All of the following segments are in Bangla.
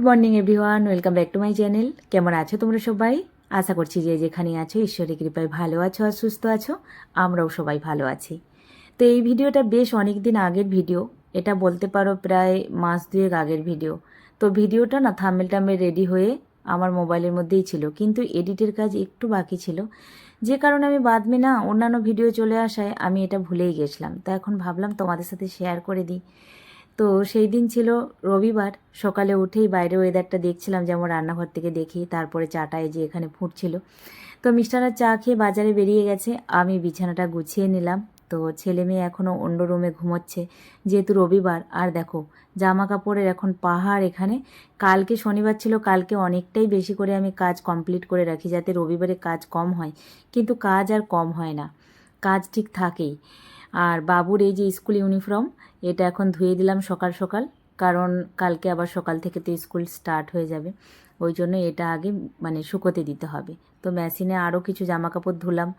Good morning, everyone. Welcome back to my channel. কেমন আছো তোমরা সবাই? আশা করছি যে যেখানে আছো, ঈশ্বরের কৃপায় ভালো আছো আর সুস্থ আছো, আমরাও সবাই ভালো আছি। তো এই ভিডিওটা বেশ অনেক দিন আগের ভিডিও। এটা বলতে পারো প্রায় মাস দুয়েক আগের ভিডিও। তো ভিডিওটা না থামেল টামেল রেডি হয়ে আমার মোবাইলের মধ্যেই ছিল। কিন্তু এডিটের কাজ একটু বাকি ছিল। যে কারণে আমি বাদমে না অন্যান্য ভিডিও চলে আসায় আমি এটা ভুলেই গেছিলাম। তা এখন ভাবলাম তোমাদের সাথে শেয়ার করে দিই। তো সেই দিন ছিল রবিবার, সকালে উঠেই বাইরে ওয়েদারটা দেখছিলাম, যেমন রান্নাঘর থেকে দেখি, তারপরে চাটায় যে এখানে ফুটছিল। তো মিষ্টারা চা খেয়ে বাজারে বেরিয়ে গেছে, আমি বিছানাটা গুছিয়ে নিলাম। তো ছেলে মেয়ে এখনও অন্য রুমে ঘুমোচ্ছে, যেহেতু রবিবার, আর দেখো জামা কাপড়ের এখন পাহাড় এখানে। কালকে শনিবার ছিল, কালকে অনেকটাই বেশি করে আমি কাজ কমপ্লিট করে রাখি, যাতে রবিবারে কাজ কম হয়। কিন্তু কাজ আর কম হয় না, কাজ ঠিক থাকেই। আর বাবুর এই যে স্কুল ইউনিফর্ম এটা এখন ধুয়ে দিলাম সকাল সকাল, কারণ কালকে আবার সকাল থেকে তো স্কুল স্টার্ট হয়ে যাবে। ওই জন্য এটা আগে মানে শুকোতে দিতে হবে। তো মেশিনে আরও কিছু জামা কাপড় ধুলাম,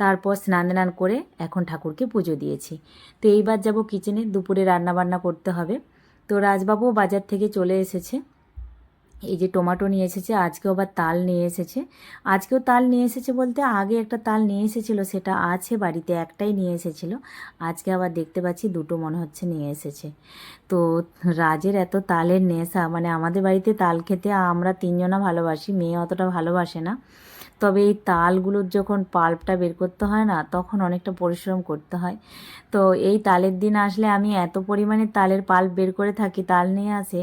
তারপর স্নান স্নান করে এখন ঠাকুরকে পুজো দিয়েছি। তো এইবার যাব কিচেনে দুপুরে রান্নাবান্না করতে হবে। তো রাজবাবু বাজার থেকে চলে এসেছে। এই যে টমাটো নিয়ে এসেছে, আজকেও আবার তাল নিয়ে এসেছে। আজকেও তাল নিয়ে এসেছে বলতে আগে একটা তাল নিয়ে এসেছিল, সেটা আছে বাড়িতে, একটাই নিয়ে এসেছিল। আজকে আবার দেখতে পাচ্ছি দুটো মনে হচ্ছে নিয়ে এসেছে। তো রাজের এত তালের নেশা মানে আমাদের বাড়িতে তাল খেতে আমরা তিনজনা ভালোবাসি, মেয়ে অতটা ভালোবাসে না। তবে এই তালগুলোর যখন পাল্পটা বের করতে হয় না, তখন অনেকটা পরিশ্রম করতে হয়। তো এই তালের দিন আসলে আমি এত পরিমাণে তালের পাল্প বের করে থাকি, তাল নিয়ে আসে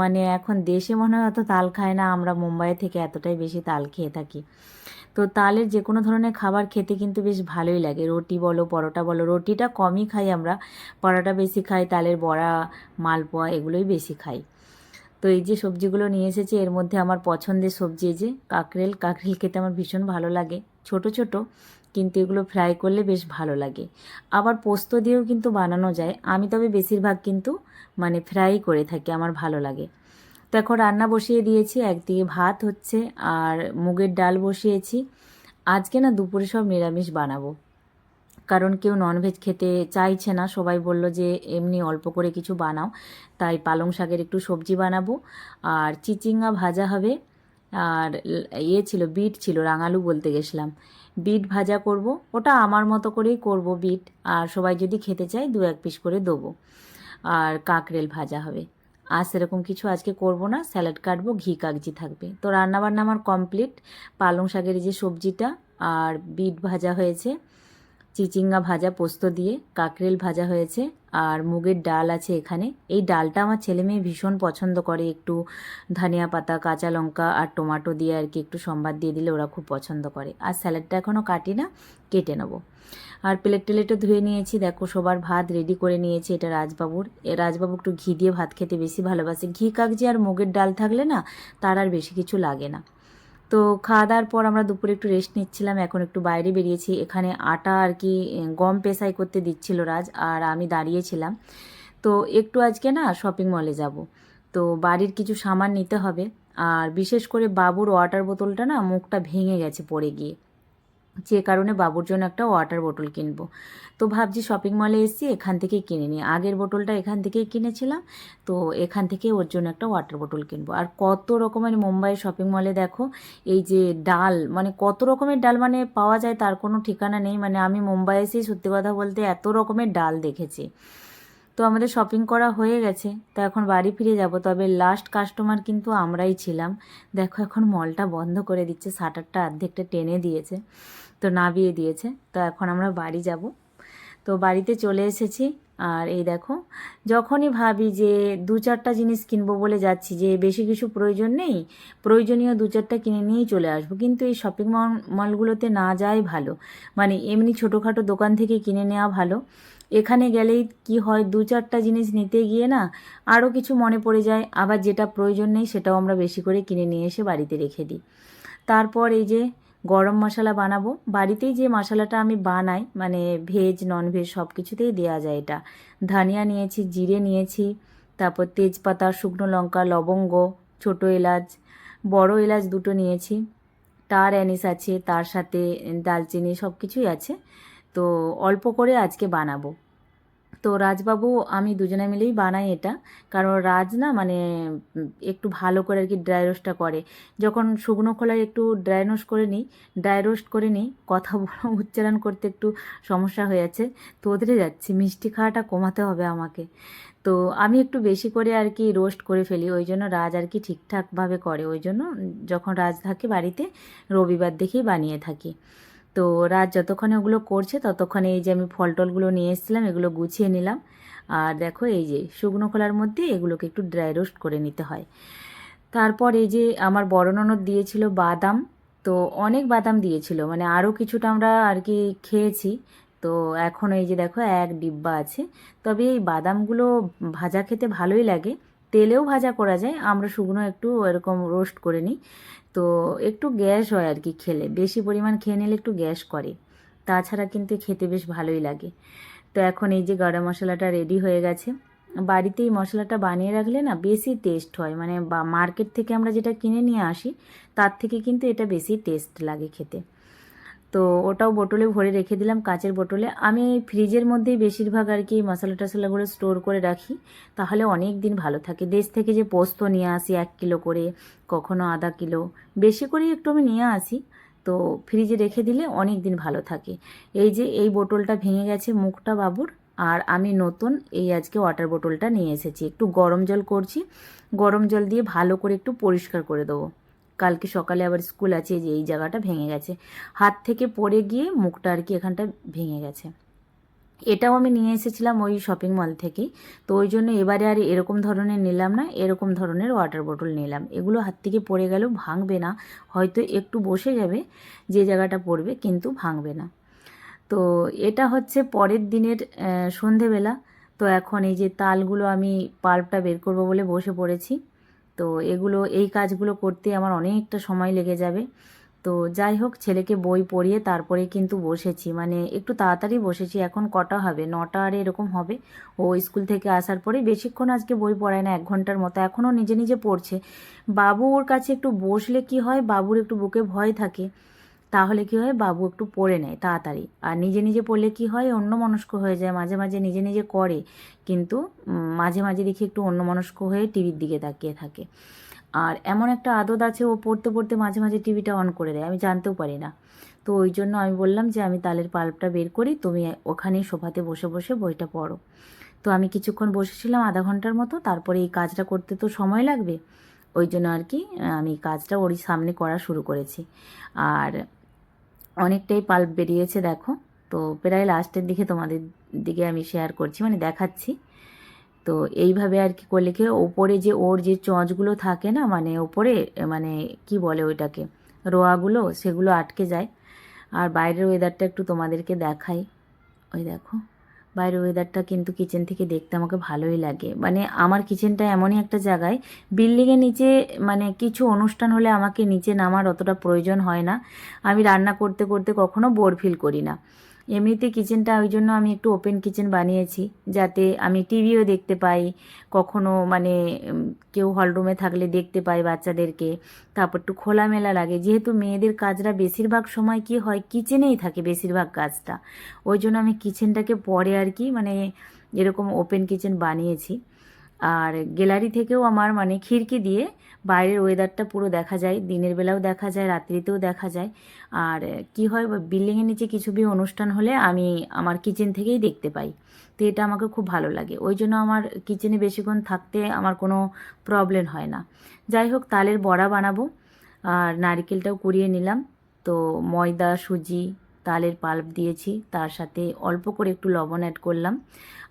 মানে এখন দেশে মনে হয় অত তাল খায় না, আমরা মুম্বাই থেকে এতটাই বেশি তাল খেয়ে থাকি। তো তালের যে কোনো ধরনের খাবার খেতে কিন্তু বেশ ভালোই লাগে। রুটি বলো, পরোটা বলো, রুটিটা কমই খাই আমরা, পরোটা বেশি খাই, তালের বড়া, মালপোয়া এগুলোই বেশি খাই। তো এই যে সবজিগুলো নিয়ে এসেছি, এর মধ্যে আমার পছন্দের সবজি যে কাকরেল। কাকরেল খেতে আমার ভীষণ ভালো লাগে। ছোট ছোট, কিন্তু এগুলো ফ্রাই করলে বেশ ভালো লাগে। আবার পোস্ত দিয়েও কিন্তু বানানো যায়। আমি তবে বেশিরভাগ কিন্তু মানে ফ্রাই করে থাকি, আমার ভালো লাগে। তো এখন রান্না বসিয়ে দিয়েছি, একদিকে ভাত হচ্ছে আর মুগের ডাল বসিয়েছি। আজকে না দুপুরে সব নিরামিষ বানাবো। কারণ কেউ ননভেজ খেতে চাইছে না। সবাই বলল যে, এমনি অল্প করে কিছু বানাও। তাই পালং শাকের একটু সবজি বানাবো। আর চিচিঙ্গা ভাজা হবে। আর ইয়ে ছিল, বিট ছিল, রাঙালু বলতে গেছিলাম। বিট ভাজা করব। ওটা আমার মতো করেই করব বিট। আর সবাই যদি খেতে চায়, দু এক পিস করে দেবো। আর কাঁকরেল ভাজা হবে। আর সেরকম কিছু আজকে করব না। স্যালাড কাটবো, ঘি কাগজি থাকবে। তো রান্নাবান্না আমার কমপ্লিট। পালং শাকের যে সবজিটা, আর বিট ভাজা হয়েছে। চিচিঙ্গা ভাজা পোস্ত দিয়ে কাকরেল ভাজা হয়েছে আর মুগের ডাল আছে এখানে। এই ডালটা আমার ছেলে মেয়ে ভীষণ পছন্দ করে। একটু ধনিয়া পাতা, কাঁচা লঙ্কা আর টমাটো দিয়ে আর কি একটু সম্বাদ দিয়ে দিলে ওরা খুব পছন্দ করে। আর স্যালাডটা এখনও কাটি না, কেটে নেব। আর প্লেট টেলেটও ধুয়ে নিয়েছি। দেখো, সবার ভাত রেডি করে নিয়েছি এটা রাজবাবুর। রাজবাবু একটু ঘি দিয়ে ভাত খেতে বেশি ভালোবাসে। ঘি, কাগজি আর মুগের ডাল থাকলে না তার আর বেশি কিছু লাগে না। তো খাওয়া দাওয়ার পর আমরা দুপুরে একটু রেস্ট নিচ্ছিলাম, এখন একটু বাইরে বেরিয়েছি। এখানে আটা আর কি গম পেশাই করতে দিচ্ছিল রাজ, আর আমি দাঁড়িয়েছিলাম তো একটু আজকে না শপিং মলে যাব। তো বাড়ির কিছু সামান নিতে হবে, আর বিশেষ করে বাবুর ওয়াটার বোতলটা না মুখটা ভেঙে গেছে পড়ে গিয়ে। যে কারণে বাবুর জন্য একটা ওয়াটার বোটল কিনবো। তো ভাবছি শপিং মলে এসেছি এখান থেকেই কিনে নিই। আগের বোটলটা এখান থেকেই কিনেছিলাম, তো এখান থেকে ওর জন্য একটা ওয়াটার বোটল কিনবো। আর কত রকমের মুম্বাই শপিং মলে দেখো, এই যে ডাল মানে কত রকমের ডাল মানে পাওয়া যায় তার কোনো ঠিকানা নেই। মানে আমি মুম্বাই এসেই সত্যি কথা বলতে এত রকমের ডাল দেখেছি। তো আমাদের শপিং করা হয়ে গেছে, তো এখন বাড়ি ফিরে যাব। তবে লাস্ট কাস্টমার কিন্তু আমরাই ছিলাম। দেখো এখন মলটা বন্ধ করে দিচ্ছে শাটারটা অর্ধেকটা টেনে দিয়েছে। তো নাবিয়ে দিয়েছে। তো এখন আমরা বাড়ি যাব। তো বাড়িতে চলে এসেছি। আর এই দেখো, যখনই ভাবি যে দু চারটা জিনিস কিনবো বলে যাচ্ছি, যে বেশি কিছু প্রয়োজন নেই, প্রয়োজনীয় দু চারটা কিনে নিয়েই চলে আসব। কিন্তু এই শপিং মল মলগুলোতে না যাই ভালো। মানে এমনি ছোটোখাটো দোকান থেকে কিনে নেওয়া ভালো। এখানে গেলেই কি হয়, দু চারটা জিনিস নিতে গিয়ে না আরও কিছু মনে পড়ে যায়। আবার যেটা প্রয়োজন নেই সেটাও আমরা বেশি করে কিনে নিয়ে এসে বাড়িতে রেখে দিই। তারপর এই যে গরম মশলা বানাবো। বাড়িতেই যে মশলাটা আমি বানাই মানে ভেজ নন ভেজ সব কিছুতেই দেওয়া যায় এটা। ধনিয়া নিয়েছি, জিরে নিয়েছি, তারপর তেজপাতা, শুকনো লঙ্কা, লবঙ্গ, ছোট এলাচ, বড় এলাচ দুটো নিয়েছি। তার অ্যানিস আছে, তার সাথে দালচিনি সব কিছুই আছে। তো অল্প করে আজকে বানাবো। তো রাজবাবু, আমি দুজনে মিলেই বানাই এটা। কারণ রাজ না মানে একটু ভালো করে আর কি ড্রাই রোস্টটা করে। যখন শুকনো খোলায় একটু ড্রাই রোস্ট করে নিই ড্রাই রোস্ট করে নিই, কথা উচ্চারণ করতে একটু সমস্যা হয়ে যাচ্ছে তো ওদেরে যাচ্ছি, মিষ্টি খাওয়াটা কমাতে হবে আমাকে। তো আমি একটু বেশি করে আর কি রোস্ট করে ফেলি, ওই জন্য রাজ আর কি ঠিকঠাকভাবে করে। ওই জন্য যখন রাজ থাকে বাড়িতে, রবিবার দেখেই বানিয়ে থাকি। তো রাত যতক্ষণে ওগুলো করছে ততক্ষণে এই যে আমি ফল টলগুলো নিয়ে এসেছিলাম, এগুলো গুছিয়ে নিলাম। আর দেখো এই যে শুকনো খোলার মধ্যে এগুলোকে একটু ড্রাই রোস্ট করে নিতে হয়। তারপর এই যে আমার বড় ননদ দিয়েছিল বাদাম, তো অনেক বাদাম দিয়েছিল। মানে আরও কিছুটা আমরা আর কি খেয়েছি। তো এখন এই যে দেখো এক ডিব্বা আছে। তবে এই বাদামগুলো ভাজা খেতে ভালোই লাগে। তেলেও ভাজা করা যায়, আমরা শুকনো একটু এরকম রোস্ট করে নিই। তো একটু গ্যাস হয় আর কি খেলে, বেশি পরিমাণ খেয়ে নিলে একটু গ্যাস করে। তাছাড়া কিন্তু খেতে বেশ ভালোই লাগে। তো এখন এই যে গরম মশলাটা রেডি হয়ে গেছে বাড়িতে এই মশলাটা বানিয়ে রাখলে না বেশি টেস্ট হয়। মানে বা মার্কেট থেকে আমরা যেটা কিনে নিয়ে আসি, তার থেকে কিন্তু এটা বেশি টেস্ট লাগে খেতে। তো ওটাও বোটলে ভরে রেখে দিলাম কাচের বোটলে আমি ফ্রিজের মধ্যেই বেশিরভাগ আর কি মশলা টশলাগুলো স্টোর করে রাখি। তাহলে অনেক দিন ভালো থাকে। দেশ থেকে যে পোস্ত নিয়ে আসি এক কিলো করে, কখনো আধা কিলো, বেশি করেই একটু আমি নিয়ে আসি। তো ফ্রিজে রেখে দিলে অনেক দিন ভালো থাকে। এই যে এই বোটলটা ভেঙে গেছে মুখটা বাবুর, আর আমি নতুন এই আজকে ওয়াটার বোটলটা নিয়ে এসেছি। একটু গরম জল করছি, গরম জল দিয়ে ভালো করে একটু পরিষ্কার করে দেবো। কালকে সকালে আবার স্কুল আছে যে এই জায়গাটা ভেঙে গেছে। হাত থেকে পড়ে গিয়ে মুখটা আর কি এখানটা ভেঙে গেছে। এটাও আমি নিয়ে এসেছিলাম ওই শপিং মল থেকেই তো ওই জন্য এবারে আর এরকম ধরনের নিলাম না, এরকম ধরনের ওয়াটার বোটল নিলাম। এগুলো হাত থেকে পড়ে গেলেও ভাঙবে না, হয়তো একটু বসে যাবে, যে জায়গাটা পড়বে কিন্তু ভাঙবে না। তো এটা হচ্ছে পরের দিনের সন্ধেবেলা। তো এখন এই যে তালগুলো আমি পাল্পটা বের করব বলে বসে পড়েছি। তো এগুলো, এই কাজগুলো করতে আমার অনেকটা সময় লেগে যাবে। তো যাই হোক, ছেলেকে বই পড়িয়ে তারপরে কিন্তু বসেছি। মানে একটু তাড়াতাড়ি বসেছি, এখন কটা হবে? নটা আর এরকম হবে। ও স্কুল থেকে আসার পরে বেশিক্ষণ আজকে বই পড়ায় না, এক ঘণ্টার মতো। এখনও নিজে নিজে পড়ছে। বাবু ওর কাছে একটু বসলে কি হয়? বাবুর একটু বুকে ভয় থাকে। তাহলে কি হয়? বাবু একটু পড়ে নেয় তাড়াতাড়ি। আর নিজে নিজে পড়লে কি হয়? অন্য মনস্ক হয়ে যায়, মাঝে মাঝে নিজে নিজে করে, কিন্তু মাঝে মাঝে দেখি একটু অন্য মনস্ক হয়ে টিভির দিকে তাকিয়ে থাকে। আর এমন একটা আদত আছে, ও পড়তে পড়তে মাঝে মাঝে টিভিটা অন করে দেয়। আমি জানতেও পারি না। তো ওই জন্য আমি বললাম যে, আমি তালের পাল্পটা বের করি, তুমি ওখানেই সোফাতে বসে বসে বইটা পড়ো। তো আমি কিছুক্ষণ বসেছিলাম আধা ঘণ্টার মতো, তারপরে এই কাজটা করতে তো সময় লাগবে। ওই জন্য আর কি, আমি কাজটা ওরই সামনে করা শুরু করেছি। আর অনেকটাই পাল্প বেরিয়েছে, দেখো। তো প্রায় লাস্টের দিকে তোমাদের দিকে আমি শেয়ার করছি মানে দেখাচ্ছি। তো এইভাবে আর কি করলে কি ওপরে যে ওর যে চঁচগুলো থাকে না মানে ওপরে মানে কি বলে ওইটাকে, রোয়াগুলো, সেগুলো আটকে যায়। আর বাইরের ওয়েদারটা একটু তোমাদেরকে দেখাই। ওই দেখো। বাইরের ওয়েদারটা কিন্তু কিচেন থেকে দেখতে আমাকে ভালোই লাগে। মানে আমার কিচেনটা এমনই একটা জায়গায় বিল্ডিংয়ের নিচে মানে কিছু অনুষ্ঠান হলে আমাকে নিচে নামার অতটা প্রয়োজন হয় না। আমি রান্না করতে করতে কখনো বোর ফিল করি না। এমনিতে কিচেনটা ওই জন্য আমি একটু ওপেন কিচেন বানিয়েছি, যাতে আমি টিভিও দেখতে পাই, কখনো মানে কেউ হলরুমে থাকলে দেখতে পাই বাচ্চাদেরকে, তারপর একটু খোলামেলা লাগে। যেহেতু মেয়েদের কাজটা বেশিরভাগ সময় কি হয় কিচেনেই থাকে বেশিরভাগ কাজটা। ওই জন্য আমি কিচেনটাকে পরে আর কি মানে এরকম ওপেন কিচেন বানিয়েছি। আর গ্যালারি থেকেও আমার মানে খিড়কি দিয়ে বাইরের ওয়েদারটা পুরো দেখা যায়, দিনের বেলাও দেখা যায়, রাত্রিতেও দেখা যায়। আর কি হয় বিল্ডিংয়ের নিচে কিছু বি অনুষ্ঠান হলে আমি আমার কিচেন থেকেই দেখতে পাই। তো এটা আমাকে খুব ভালো লাগে। ওই জন্য আমার কিচেনে বেশিক্ষণ থাকতে আমার কোনো প্রবলেম হয় না। যাই হোক, তালের বড়া বানাবো। আর নারকেলটাও কুড়িয়ে নিলাম। তো ময়দা, সুজি তালের পাল্প দিয়েছি, তার সাথে অল্প করে একটু লবণ অ্যাড করলাম।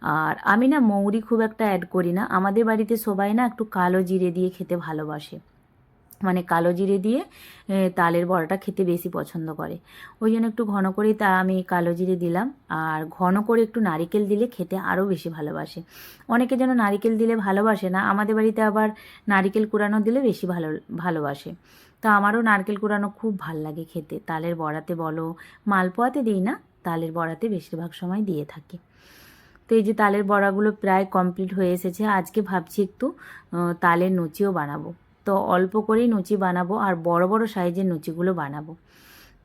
আর আমি না মৌরি খুব একটা অ্যাড করি না। আমাদের বাড়িতে সবাই না একটু কালো জিরে দিয়ে খেতে ভালোবাসে। মানে কালো জিরে দিয়ে তালের বড়াটা খেতে বেশি পছন্দ করে। ওই জন্য একটু ঘন করেই তা আমি কালো জিরে দিলাম। আর ঘন করে একটু নারিকেল দিলে খেতে আরও বেশি ভালোবাসে। অনেকে যেন নারিকেল দিলে ভালোবাসে না, আমাদের বাড়িতে আবার নারিকেল কুড়ানো দিলে বেশি ভালো, ভালোবাসে। তো আমারও নারকেল কুড়ানো খুব ভালো লাগে খেতে। তালের বড়াতে বলো, মালপোয়াতে দিই না, তালের বড়াতে বেশিরভাগ সময় দিয়ে থাকি। তো এই যে তালের বড়াগুলো প্রায় কমপ্লিট হয়ে এসেছে, আজকে ভাবছি একটু তালের লুচিও বানাবো। তো অল্প করেই লুচি বানাবো আর বড় বড় সাইজের লুচিগুলো বানাবো।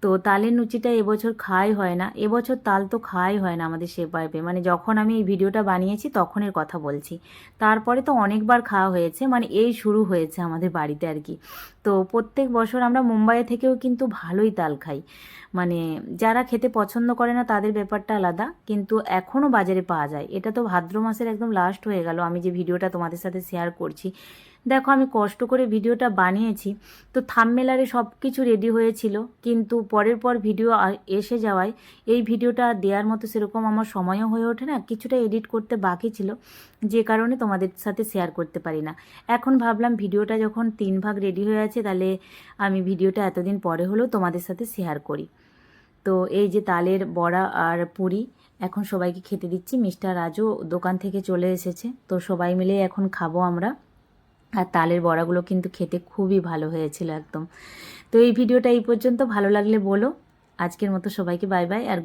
তো তালের লুচিটা এবছর খাওয়াই হয় না। এবছর তাল তো খাই হয় না আমাদের সে পাইপে মানে যখন আমি এই ভিডিওটা বানিয়েছি তখনের কথা বলছি। তারপরে তো অনেকবার খাওয়া হয়েছে। মানে এই শুরু হয়েছে আমাদের বাড়িতে আর কি। তো প্রত্যেক বছর আমরা মুম্বাই থেকেও কিন্তু ভালোই তাল খাই। মানে যারা খেতে পছন্দ করে না তাদের ব্যাপারটা আলাদা। কিন্তু এখনও বাজারে পাওয়া যায়। এটা তো ভাদ্র মাসের একদম লাস্ট হয়ে গেল। আমি যে ভিডিওটা তোমাদের সাথে শেয়ার করছি দেখো আমি কষ্ট করে ভিডিওটা বানিয়েছি, তো থামমেলারে সব কিছু রেডি হয়েছিল, কিন্তু পরের পর ভিডিও এসে যাওয়ায় এই ভিডিওটা দেওয়ার মতো সেরকম আমার সময়ও হয়ে ওঠে না, কিছুটা এডিট করতে বাকি ছিল, যে কারণে তোমাদের সাথে শেয়ার করতে পারি না। এখন ভাবলাম ভিডিওটা যখন তিন ভাগ রেডি হয়ে আছে, তাহলে আমি ভিডিওটা এতদিন পরে হলেও তোমাদের সাথে শেয়ার করি। তো এই যে তালের বড়া আর পুরি, এখন সবাইকে খেতে দিচ্ছি, মিস্টার রাজু দোকান থেকে চলে এসেছে, তো সবাই মিলে এখন খাব আমরা। আর তালের বড়াগুলো কিন্তু খেতে খুবই ভালো হয়েছিল একদম। তো এই ভিডিওটা এই পর্যন্ত। ভালো লাগলে বলো। আজকের মতো সবাইকে বাই বাই আর